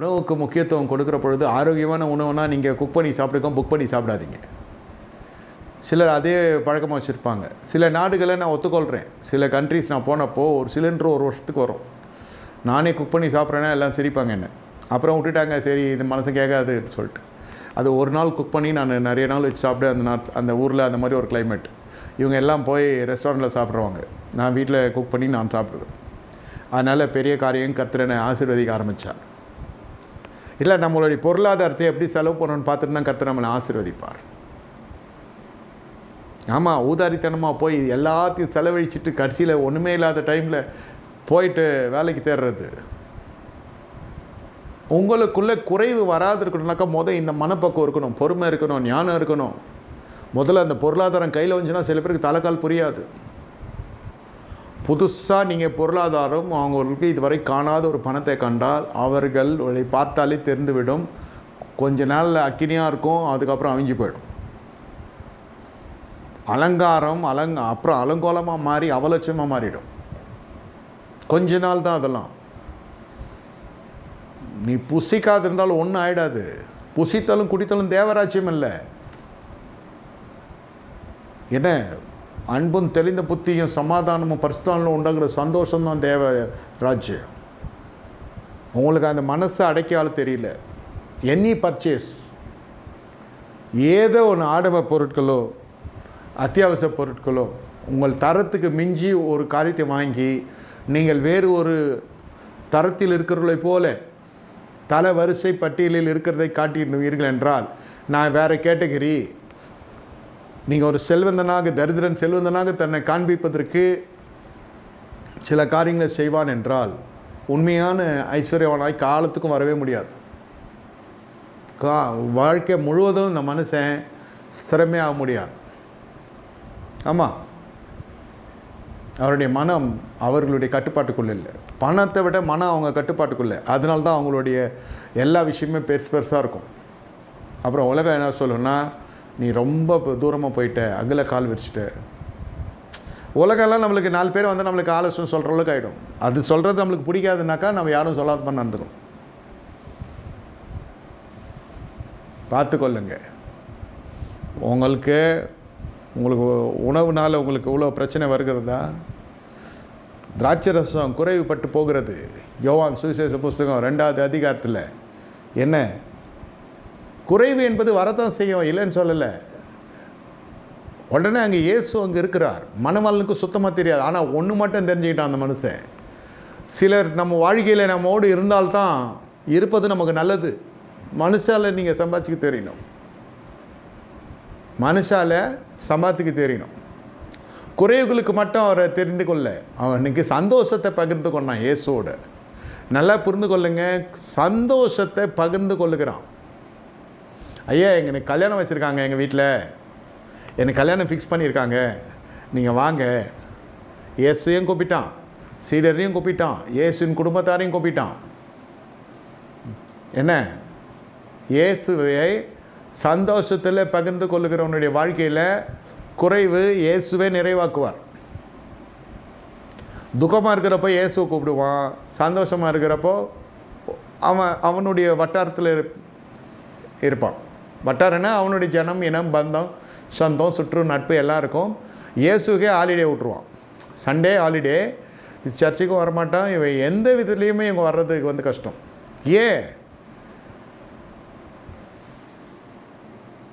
உணவுக்கு முக்கியத்துவம் கொடுக்குற பொழுது ஆரோக்கியமான உணவுனா நீங்கள் குக் பண்ணி சாப்பிடுக்கோம் புக் பண்ணி சாப்பிடாதீங்க. சிலர் அதே பழக்கமாக வச்சுருப்பாங்க. சில நாடுகளை நான் ஒத்துக்கொள்கிறேன் சில கண்ட்ரிஸ் நான் போனப்போ ஒரு சிலிண்டர் ஒரு வருஷத்துக்கு வரும். நானே குக் பண்ணி சாப்பிட்றேன்னா எல்லாம் சிரிப்பாங்க என்ன. அப்புறம் விட்டுட்டாங்க சரி இது மனசு கேட்காதுன்னு சொல்லிட்டு. அது ஒரு நாள் குக் பண்ணி நான் நிறைய நாள் வச்சு சாப்பிட்டு அந்த நாட் அந்த ஊரில் அந்த மாதிரி ஒரு கிளைமேட் இவங்க எல்லாம் போய் ரெஸ்டாரண்ட்டில் சாப்பிட்றவங்க நான் வீட்டில் குக் பண்ணி நான் சாப்பிடுவேன். அதனால் பெரிய காரியம் கத்திரனை ஆசீர்வதிக்க ஆரம்பித்தார் இல்லை நம்மளுடைய பொருளாதாரத்தை எப்படி செலவு பண்ணணும்னு பார்த்துட்டு தான் கர்த்தர் நம்மளை ஆசீர்வதிப்பார். ஆமாம் ஊதாரித்தனமாக போய் எல்லாத்தையும் செலவழிச்சிட்டு கடைசியில் ஒன்றுமே இல்லாத டைமில் போயிட்டு வேலைக்கு தேடுறது உங்களுக்குள்ளே குறைவு வராது இருக்கணும்னாக்கா முதல் இந்த மனப்பக்குவம் இருக்கணும் பொறுமை இருக்கணும் ஞானம் இருக்கணும். முதல்ல அந்த பொருளாதாரம் கையில் வந்துச்சுன்னா சில பேருக்கு தலைக்கால் புரியாது. புதுசாக நீங்கள் பொருளாதாரம் அவங்களுக்கு இதுவரை காணாத ஒரு பணத்தை கண்டால் அவர்கள் பார்த்தாலே தெரிந்துவிடும். கொஞ்ச நாளில் அக்கினியாக இருக்கும் அதுக்கப்புறம் அவிஞ்சு போயிடும். அலங்காரம் அலங்க அப்புறம் அலங்கோலமாக மாறி அவலட்சமாக மாறிடும். கொஞ்ச நாள் தான் அதெல்லாம். நீ புசிக்காது இருந்தாலும் ஒன்றும் ஆயிடாது. புசித்தாலும் குடித்தாலும் தேவராஜ்யம் இல்லை என்ன? அன்பும் தெளிந்த புத்தியும் சமாதானமும் பரிசுத்தாலும் உண்டாகிற சந்தோஷம்தான் தேவ ராஜ்யம். உங்களுக்கு அந்த மனசை அடைக்கால தெரியல. எனி பர்ச்சேஸ் ஏதோ ஒன்று ஆடவ பொருட்களோ அத்தியாவசிய பொருட்களோ உங்கள் தரத்துக்கு மிஞ்சி ஒரு காரியத்தை வாங்கி நீங்கள் வேறு ஒரு தரத்தில் இருக்கிறவர்களைப் போல தல வரிசை பட்டியலில் இருக்கிறதை காட்டினீர்கள் என்றால் நான் வேறு கேட்டகரி நீங்கள் ஒரு செல்வந்தனாக தரித்திரன் செல்வந்தனாக தன்னை காண்பிப்பதற்கு சில காரியங்களை செய்வான் என்றால் உண்மையான ஐஸ்வர்யவானாய் காலத்துக்கும் வரவே முடியாது. கா வாழ்க்கை முழுவதும் இந்த மனுஷன் ஸ்திரமே ஆக முடியாது. ஆமாம் அவருடைய மனம் அவர்களுடைய கட்டுப்பாட்டுக்குள்ளே இல்லை. பணத்தை விட மனம் அவங்க கட்டுப்பாட்டுக்குள்ளே அதனால்தான் அவங்களுடைய எல்லா விஷயமே பெருசு பெருசாக இருக்கும். அப்புறம் உலகம் என்ன சொல்லணும்னா நீ ரொம்ப தூரமாக போயிட்ட அகல கால் விரிச்சிட்ட. உலகெல்லாம் நம்மளுக்கு நாலு பேர் வந்து நம்மளுக்கு ஆலோசனை சொல்கிற அளவுக்கு ஆகிடும் அது சொல்கிறது நம்மளுக்கு பிடிக்காதுனாக்கா நம்ம யாரும் சொல்லாத பண்ண நடந்துடும் பார்த்துக்கொள்ளுங்க. உங்களுக்கு உங்களுக்கு உணவுனால் உங்களுக்கு இவ்வளோ பிரச்சனை வருகிறதா? திராட்சை ரசம் குறைவுபட்டு போகிறது. யோவான் சுவிசேஷ புஸ்தகம் ரெண்டாவது அதிகாரத்தில். என்ன? குறைவு என்பது வரதான் செய்யும் இல்லைன்னு சொல்லலை. உடனே அங்கே இயேசு அங்கே இருக்கிறார். மனமலனுக்கு சுத்தமாக தெரியாது. ஆனால் ஒன்று மட்டும் தெரிஞ்சுக்கிட்டான் அந்த மனுஷன். சிலர் நம்ம வாழ்க்கையில் நம்மோடு இருந்தால்தான் இருப்பது நமக்கு நல்லது. மனுஷால் நீங்கள் சம்பாதிச்சுக்க தெரியணும். மனுஷால் சம்பாதிக்க தெரியணும். குறைவுகளுக்கு மட்டும் அவரை தெரிந்து கொள்ள. அவனுக்கு சந்தோஷத்தை பகிர்ந்து கொண்டான் இயேசுவோட. நல்லா புரிந்து கொள்ளுங்க. சந்தோஷத்தை பகிர்ந்து கொள்ளுகிறான். ஐயா எனக்கு கல்யாணம் வச்சுருக்காங்க எங்கள் வீட்டில் எனக்கு கல்யாணம் ஃபிக்ஸ் பண்ணியிருக்காங்க. நீங்கள் வாங்க. இயேசுவையும் கூப்பிட்டான். சீடரையும் கூப்பிட்டான். இயேசுவின் குடும்பத்தாரையும் கூப்பிட்டான். என்ன? இயேசுவை சந்தோஷத்தில் பகிர்ந்து கொள்ளுகிறவனுடைய வாழ்க்கையில் குறைவு இயேசுவே நிறைவாக்குவார். துக்கமாக இருக்கிறப்போ இயேசுவை கூப்பிடுவான். சந்தோஷமாக இருக்கிறப்போ அவன் அவனுடைய வட்டாரத்தில் இருப்- இருப்பான். வட்டாரன்னா அவனுடைய ஜனம் இனம் பந்தம் சொந்தம் சுற்று நட்பு எல்லாம் இருக்கும். இயேசுக்கே ஹாலிடே விட்ருவான் சண்டே ஹாலிடே சர்ச்சுக்கும் வரமாட்டான். இவன் எந்த விதத்துலேயுமே இவங்க வர்றதுக்கு வந்து கஷ்டம். ஏன்?